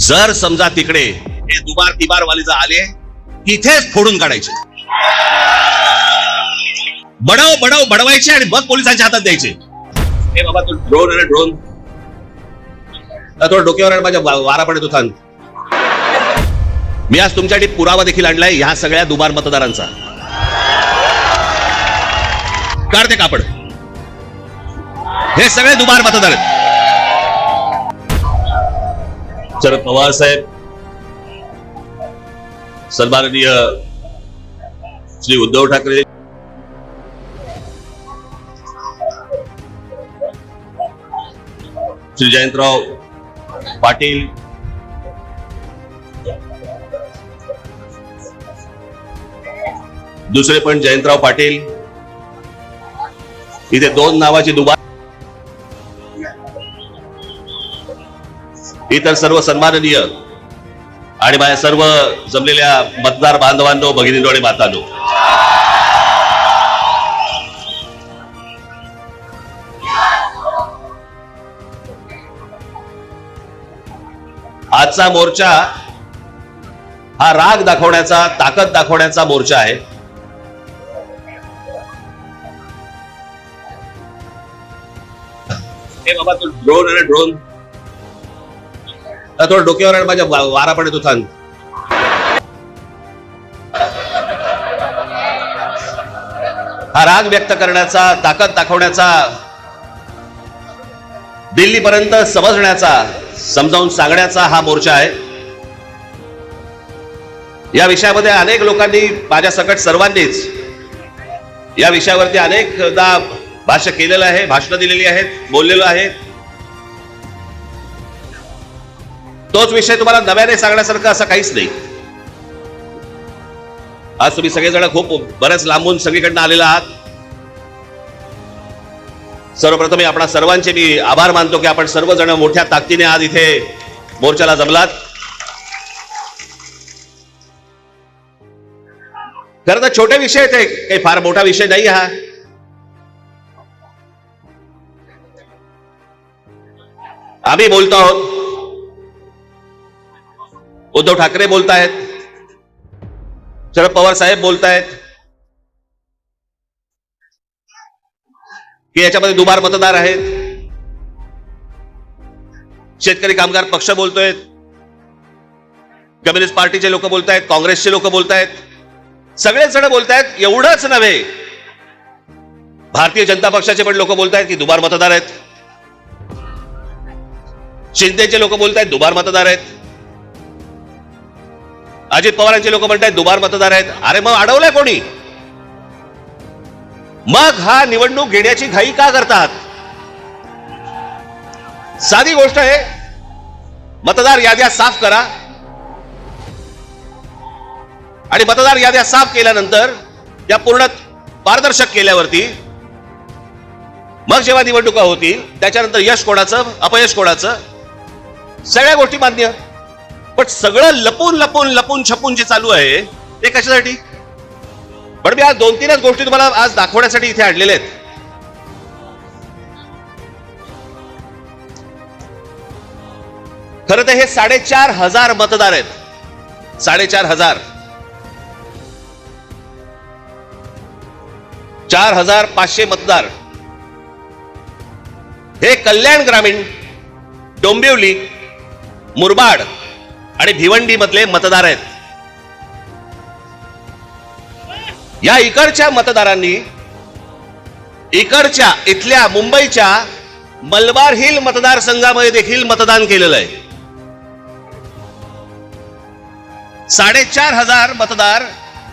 जर समजा तिकडे हे दुबार तिबार वाले आले तिथेच फोडून काढायचे. बडव बडव बडवायचे आणि मग पोलिसांच्या हातात द्यायचे. हे बाबा तू ड्रोन आणि ड्रोन थोडं डोक्यावर आणि माझ्या वारा पडत होता मी आज तुमच्यासाठी पुरावा देखील आणलाय ह्या सगळ्या दुबार मतदारांचा. काढते कापड. हे सगळे दुबार मतदार आहेत. शरद पवार साहेब सन्माननीय श्री उद्धव ठाकरे श्री जयंतराव पाटील। दुसरे पण जयंतराव पाटील। इथे दोन नावाची दुबा इतर सर्व सन्माननीय आणि माझ्या सर्व जमलेल्या मतदार बांधवांनो भगिनींनो आणि मातांनो. आजचा मोर्चा हा राग दाखवण्याचा ताकद दाखवण्याचा मोर्चा आहे. हे बाबा तू ड्रोन आणि ड्रोन थोडं डोक्यावर आणि माझ्या वा- वारा पडत होता हा राग व्यक्त करण्याचा ताकद दाखवण्याचा दिल्लीपर्यंत समजण्याचा समजावून सांगण्याचा हा मोर्चा आहे. या विषयामध्ये अनेक लोकांनी माझ्या सकट सर्वांनीच या विषयावरती अनेकदा भाष्य केलेलं आहे भाषणं दिलेली आहेत बोललेलो आहे. तोच विषय तुम्हाला नव्याने सांगण्यासारखं असं काहीच नाही. आज तुम्ही सगळेजण खूप बऱ्याच लांबून सगळीकडनं आलेला आहात. सर्वप्रथम मी सर्वांचे मी आभार मानतो की आपण सर्वजण मोठ्या ताकदीने आज इथे मोर्चाला जमलात. खरं तर छोटे विषय आहेत हे, काही फार मोठा विषय नाही हा. आम्ही बोलतो आहोत उद्धव ठाकरे बोलतायत शरद पवार साहेब बोलतायत की याच्यामध्ये दुबार मतदार आहेत. शेतकरी कामगार पक्ष बोलतोय. कम्युनिस्ट पार्टीचे लोक बोलतायत काँग्रेसचे लोक बोलतायत. सगळेच जण बोलतायत एवढंच नव्हे. भारतीय जनता पक्षाचे पण लोक बोलतायत की दुबार मतदार आहेत. शिंदेचे लोक बोलतायत दुबार मतदार आहेत. अजित पवारांचे लोक म्हणतात दुबार मतदार आहेत. अरे मग अडवलंय कोणी? मग हा निवडणूक घेण्याची घाई का करतात? साधी गोष्ट आहे मतदार याद्या साफ करा. आणि मतदार याद्या साफ केल्यानंतर त्या पूर्ण पारदर्शक केल्यावरती मग जेव्हा निवडणुका होतील त्याच्यानंतर यश कोणाचं अपयश कोणाचं? सगळ्या गोष्टी मान्य. पण सगळं लपून लपून लपून छपून जे चालू आहे ते कशासाठी? पण मी आज दोन तीनच गोष्टी तुम्हाला आज दाखवण्यासाठी इथे आणलेल्या आहेत. खरं तर हे साडेचार हजार मतदार आहेत. साडेचार हजार. चार हजार पाचशे मतदार. हे कल्याण ग्रामीण डोंबिवली मुरबाड आणि भिवंडी मधले मतदार आहेत. या इकडच्या मतदारांनी इकडच्या इथल्या मुंबईच्या मलबार हिल मतदारसंघामध्ये देखील मतदान केलेलं आहे. साडेचार हजार मतदार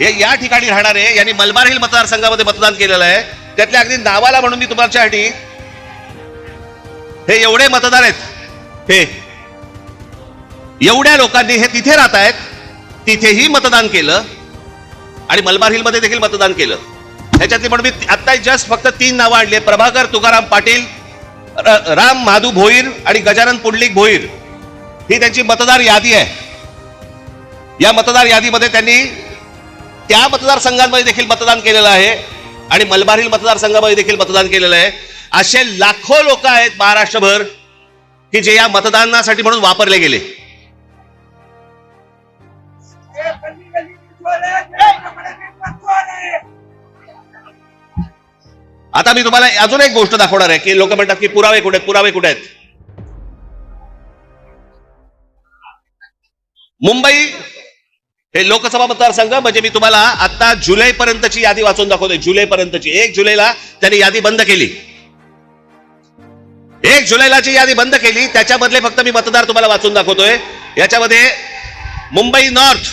हे या ठिकाणी राहणारे यांनी मलबार हिल मतदारसंघामध्ये मतदान केलेलं आहे. त्यातल्या अगदी नावाला म्हणून मी तुमच्यासाठी हे एवढे मतदार आहेत. हे एवढ्या लोकांनी हे तिथे राहत आहेत तिथेही मतदान केलं आणि मलबार हिलमध्ये देखील मतदान केलं. ह्याच्यातली म्हणून मी आता जस्ट फक्त तीन नावं आणली प्रभाकर तुकाराम पाटील राम माधू भोईर आणि गजानन पुंडलिक भोईर. ही त्यांची मतदार यादी आहे. या मतदार यादीमध्ये त्यांनी त्या मतदारसंघांमध्ये देखील मतदान केलेलं आहे आणि मलबार हिल मतदारसंघामध्ये देखील मतदान केलेलं आहे. असे लाखो लोक आहेत महाराष्ट्रभर की जे या मतदानासाठी म्हणून वापरले गेले. आता मी तुम्हाला अजून एक गोष्ट दाखवणार आहे की लोक म्हणतात की पुरावे कुठे पुरावे कुठे आहेत? मुंबई हे लोकसभा मतदारसंघ म्हणजे मी तुम्हाला आता जुलै पर्यंतची यादी वाचून दाखवते जुलै पर्यंतची. एक जुलैला त्यांनी यादी बंद केली. एक जुलैलाची यादी बंद केली त्याच्यामधले फक्त मी मतदार तुम्हाला वाचून दाखवतोय. याच्यामध्ये मुंबई नॉर्थ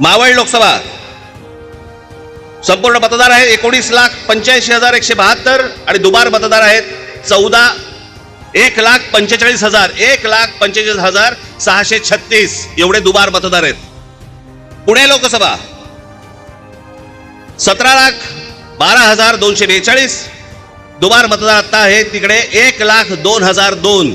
मावळ लोकसभा. संपूर्ण मतदार आहे एकोणीस लाख पंच्याऐंशी हजार एकशे बहात्तर आणि दुबार मतदार आहेत चौदा एक लाख पंचेचाळीस हजार एक लाख पंचेचाळीस हजार सहाशे छत्तीस एवढे दुबार मतदार आहेत. पुणे लोकसभा. सतरा लाख बारा हजार दोनशे बेचाळीस. दुबार मतदार आता आहे तिकडे एक लाख दोन हजार दोन.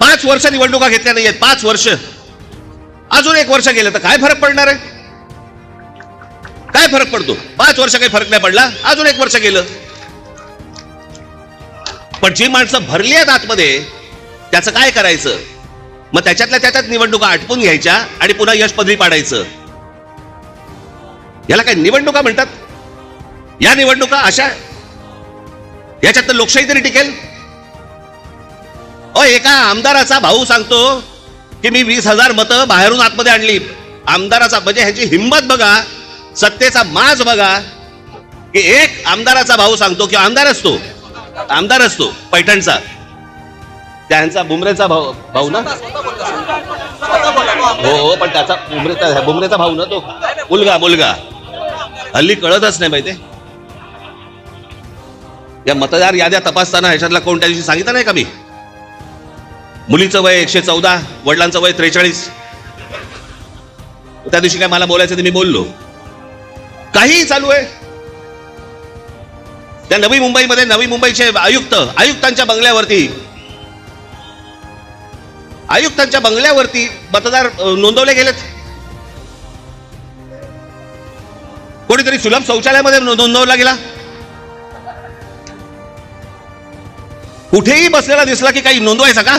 पाच वर्ष निवडणुका घेतल्या नाहीयेत पाच वर्ष. अजून एक वर्ष गेलं तर काय फरक पडणार आहे? काय फरक पडतो? पाच वर्ष काही फरक नाही पडला अजून एक वर्ष गेलं. पण जी माणसं भरली आहेत आतमध्ये त्याचं काय करायचं? मग त्याच्यातल्या त्याच्यात निवडणुका आटपून घ्यायच्या आणि पुन्हा यश पदवी पाडायचं. याला काय निवडणुका म्हणतात? या निवडणुका अशा याच्यात तर लोकशाही तरी टिकेल. एका आमदाराचा भाऊ सांगतो की मी वीस हजार मतं बाहेरून आतमध्ये आणली. आमदाराचा म्हणजे ह्याची हिंमत बघा सत्तेचा माज बघा. की एक आमदाराचा भाऊ सांगतो की आमदार असतो आमदार असतो पैठणचा. त्यांचा बुमरेचा भाऊ भाऊ ना? हो हो पण त्याचा बुमरेचा बुमरेचा भाऊ ना तो? मुलगा मुलगा. हल्ली कळतच नाही माहिती. या मतदार याद्या तपासताना ह्याच्यातला कोण त्या दिवशी सांगितलं नाही का मी? मुलीचं वय एकशे चौदा वडिलांचं वय त्रेचाळीस. त्या दिवशी काय मला बोलायचं ते मी बोललो. काहीही चालू आहे. त्या नवी मुंबईमध्ये नवी मुंबईचे आयुक्त आयुक्तांच्या बंगल्यावरती आयुक्तांच्या बंगल्यावरती मतदार नोंदवले गेलेत. कोणीतरी सुलभ शौचालयामध्ये नोंदवला गेला. कुठेही बसलेला दिसला की काही नोंदवायचा का?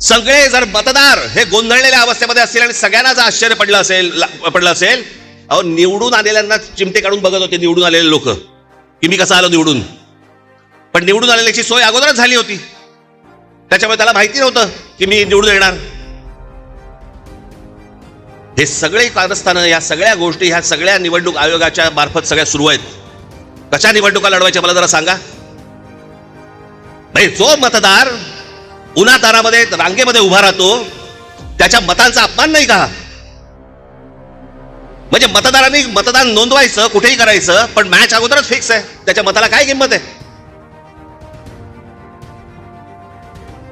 सगळे जर मतदार हे गोंधळलेल्या अवस्थेमध्ये असतील आणि सगळ्यांना जर आश्चर्य पडलं असेल पडलं असेल अहो निवडून आलेल्यांना चिमटे काढून बघत होते निवडून आलेले लोक. की मी कसं आलो निवडून? पण निवडून आलेल्याची सोय अगोदरच झाली होती. त्याच्यामुळे त्याला माहिती नव्हतं की मी निवडून येणार. हे सगळे कारस्थानं या सगळ्या गोष्टी ह्या सगळ्या निवडणूक आयोगाच्या मार्फत सगळ्या सुरू आहेत. कशा निवडणुका लढवायच्या मला जरा सांगा? नाही जो मतदार उन्हातारामध्ये रांगेमध्ये उभा राहतो त्याच्या मतांचा अपमान नाही का? म्हणजे मतदारांनी मतदान नोंदवायचं कुठेही करायचं पण मॅच अगोदरच फिक्स आहे. त्याच्या मताला काय किंमत आहे?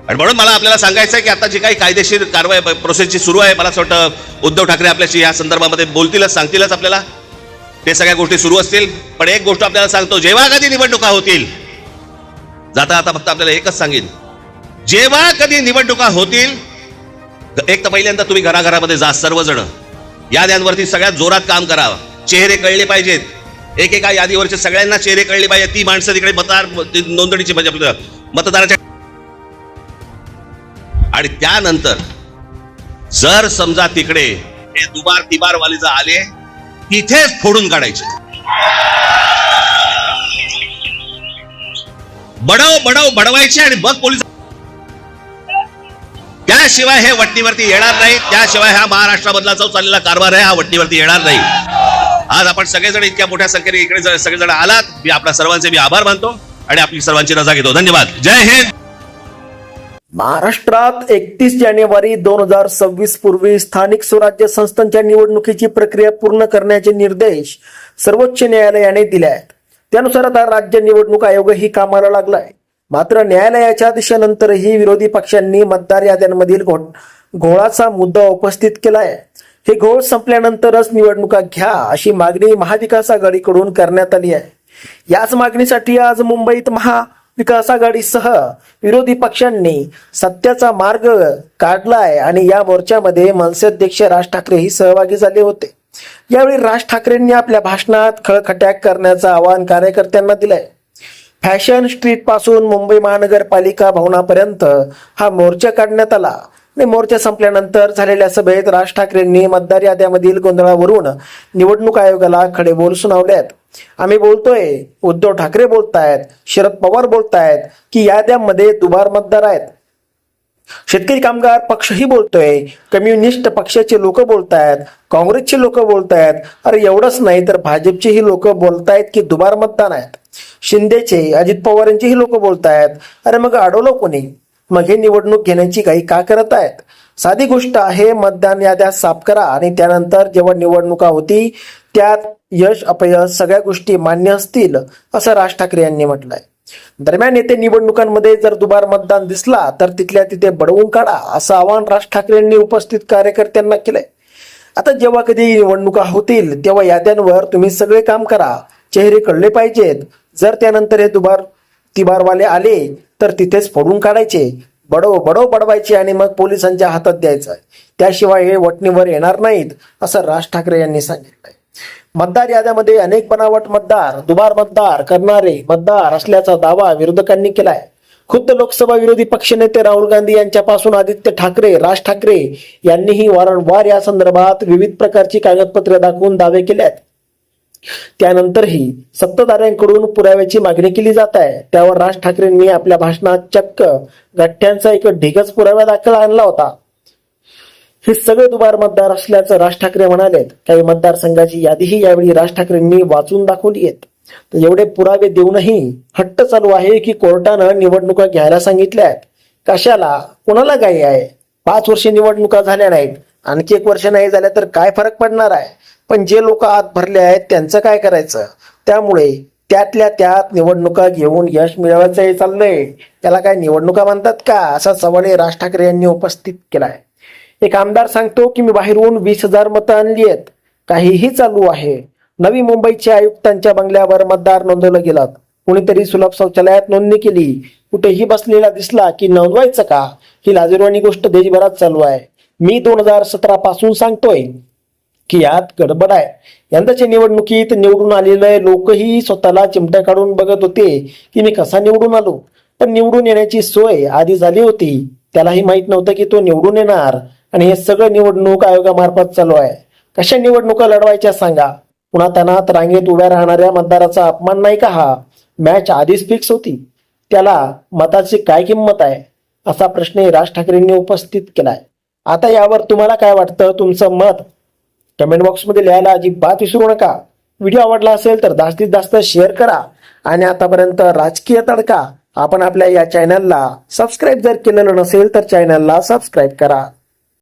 आणि म्हणून मला आपल्याला सांगायचं आहे की आता जी काही कायदेशीर कारवाई प्रोसेस जी सुरू आहे मला असं वाटतं उद्धव ठाकरे आपल्याशी या संदर्भामध्ये बोलतीलच सांगतीलच आपल्याला. ते सगळ्या गोष्टी सुरू असतील पण एक गोष्ट आपल्याला सांगतो जेव्हा कधी निवडणुका होतील जाता आता फक्त आपल्याला एकच सांगेन. जेव्हा कधी निवडणुका होतील एक तर पहिल्यांदा तुम्ही घराघरामध्ये जा सर्वजण. याद्यांवरती सगळ्यात जोरात काम करा. चेहरे कळले पाहिजेत. एकेका यादीवरचे सगळ्यांना चेहरे कळले पाहिजे ती माणसं तिकडे मतदार नोंदणीची म्हणजे आपल्या मतदाराच्या आणि त्यानंतर जर समजा तिकडे हे दुबार तिबार वाले जर आले तिथेच फोडून काढायचे. बडव बडव बडवायचे आणि मग पोलीस त्याशिवाय हे वटणीवरती येणार नाही. त्याशिवाय हा महाराष्ट्रामधला जो चाललेला कारभार आहे हा वटणीवरती येणार नाही. आज आपण सगळेजण इतक्या मोठ्या संख्येने इकडे सगळेजण आलात. मी आपल्या सर्वांचे मी आभार मानतो आणि आपली सर्वांची रजा घेतो. धन्यवाद. जय हिंद. महाराष्ट्रात एकतीस जानेवारी दोन हजार सव्वीस पूर्वी स्थानिक स्वराज्य संस्थांच्या निवडणुकीची प्रक्रिया पूर्ण करण्याचे निर्देश सर्वोच्च न्यायालयाने दिले आहेत. त्यानुसार आता राज्य निवडणूक आयोगही कामाला लागलाय. मात्र न्यायालयाच्या आदेशानंतरही विरोधी पक्षांनी मतदार याद्यांमधील घो घोळाचा मुद्दा उपस्थित केलाय. हे घोळ संपल्यानंतरच निवडणुका घ्या अशी मागणी महाविकास आघाडीकडून करण्यात आली आहे. याच मागणीसाठी आज मुंबईत महाविकास आघाडीसह विरोधी पक्षांनी सत्याचा मार्ग काढलाय आणि या मोर्चामध्ये मनसे अध्यक्ष राज ठाकरेही सहभागी झाले होते. यावेळी राज ठाकरेंनी आपल्या भाषणात खळखट्याक करण्याचं आवाहन कार्यकर्त्यांना दिलंय. फॅशन स्ट्रीटपासून मुंबई महानगरपालिका भवनापर्यंत हा मोर्चा काढण्यात आला. आणि मोर्चा संपल्यानंतर झालेल्या सभेत राज ठाकरेंनी मतदार याद्यामधील गोंधळावरून निवडणूक आयोगाला खडे बोल सुनावल्यात आहेत आम्ही बोलतोय उद्धव ठाकरे बोलतायत शरद पवार बोलतायत की याद्यामध्ये दुबार मतदार आहेत. शेतकरी कामगार पक्षही बोलतोय. कम्युनिस्ट पक्षाचे लोक बोलतायत काँग्रेसचे लोक बोलतायत. अरे एवढंच नाही तर भाजपचेही लोक बोलतायत की दुबार मतदान आहेत. शिंदेचे अजित पवार यांचेही लोक बोलतायत. अरे मग अडवलं कोणी? मग हे निवडणूक घेण्याची काही का करत आहेत? साधी गोष्ट आहे मतदान याद्या साफ करा. आणि त्यानंतर जेव्हा निवडणुका होती त्यात यश अपयश सगळ्या गोष्टी मान्य असतील असं राज ठाकरे यांनी म्हटलंय. दरम्यान येथे निवडणुकांमध्ये जर दुबार मतदान दिसला तर तिथल्या तिथे बडवून काढा असं आवाहन राज ठाकरेंनी उपस्थित कार्यकर्त्यांना केलंय. आता जेव्हा कधी निवडणुका होतील तेव्हा याद्यांवर तुम्ही सगळे काम करा. चेहरे कळले पाहिजेत. जर त्यानंतर हे दुबार तिबारवाले आले तर तिथेच फोडून काढायचे. बडव बडव बडवायचे आणि मग पोलिसांच्या हातात द्यायचं. त्याशिवाय हे वटणीवर येणार नाहीत असं राज ठाकरे यांनी सांगितलंय. मतदार याद्यामध्ये अनेक बनावट मतदार दुबार मतदार करणारे मतदार असल्याचा दावा विरोधकांनी केलाय. खुद्द लोकसभा विरोधी पक्षनेते राहुल गांधी यांच्यापासून आदित्य ठाकरे राज ठाकरे यांनीही वारंवार या संदर्भात विविध प्रकारची कागदपत्रे दाखवून दावे केले आहेत त्यानंतरही सत्ताधाऱ्यांकडून पुराव्याची मागणी केली जात आहे. त्यावर राज ठाकरेंनी आपल्या भाषणात चक्क गठ्ठ्यांचा एक ढिगच पुराव्या दाखल आणला होता. हे सगळे दुबार मतदार असल्याचं राज ठाकरे म्हणालेत. काही मतदारसंघाची यादीही यावेळी राज ठाकरेंनी वाचून दाखवली आहेत. तर एवढे पुरावे देऊनही हट्ट चालू आहे की कोर्टानं निवडणुका घ्यायला सांगितल्या आहेत. कशाला? कोणाला काही आहे? पाच वर्ष निवडणुका झाल्या नाहीत. आणखी एक वर्ष नाही झाल्या तर काय फरक पडणार आहे? पण जे लोक आत भरले आहेत त्यांचं काय करायचं? त्यामुळे त्यातल्या त्यात निवडणुका घेऊन यश मिळवायचं हे चाललंय. त्याला काय निवडणुका म्हणतात का? असा सवाल राज ठाकरे यांनी उपस्थित केलाय. एक आमदार सांगतो की मी बाहेरून वीस हजार मतं आणली आहेत. काहीही चालू आहे. नवी मुंबईच्या आयुक्तांच्या बंगल्यावर मतदार नोंदवलं गेलं कुणीतरी सुलभ शौचालयात नोंदणी केली. कुठेही बसलेला दिसला की नोंदवायचं का? ही लाजीरवाणी गोष्ट देशभरात चालू आहे. मी दोन हजार सतरा पासून सांगतोय की यात गडबड आहे. यंदाच्या निवडणुकीत निवडून आलेले लोकही स्वतःला चिमट्या काढून बघत होते की मी कसा निवडून आलो. पण निवडून येण्याची सोय आधी झाली होती. त्यालाही माहीत नव्हतं की तो निवडून येणार. आणि हे सगळं निवडणूक आयोगामार्फत चालू आहे. कशा निवडणुका लढवायच्या सांगा. पुन्हा त्यांना रांगेत उभ्या राहणाऱ्या मतदाराचा अपमान नाही का हा? मॅच आधीच फिक्स होती. त्याला मताची काय किंमत आहे? असा प्रश्न राज ठाकरेंनी उपस्थित केलाय. आता यावर तुम्हाला काय वाटतं? तुमचं मत कमेंट बॉक्समध्ये लिहायला अजिबात विसरू नका. व्हिडिओ आवडला असेल तर जास्तीत जास्त शेअर करा. आणि आतापर्यंत राजकीय तडका आपण आपल्या या चॅनलला सबस्क्राईब जर केलेलं नसेल तर चॅनलला सबस्क्राईब करा.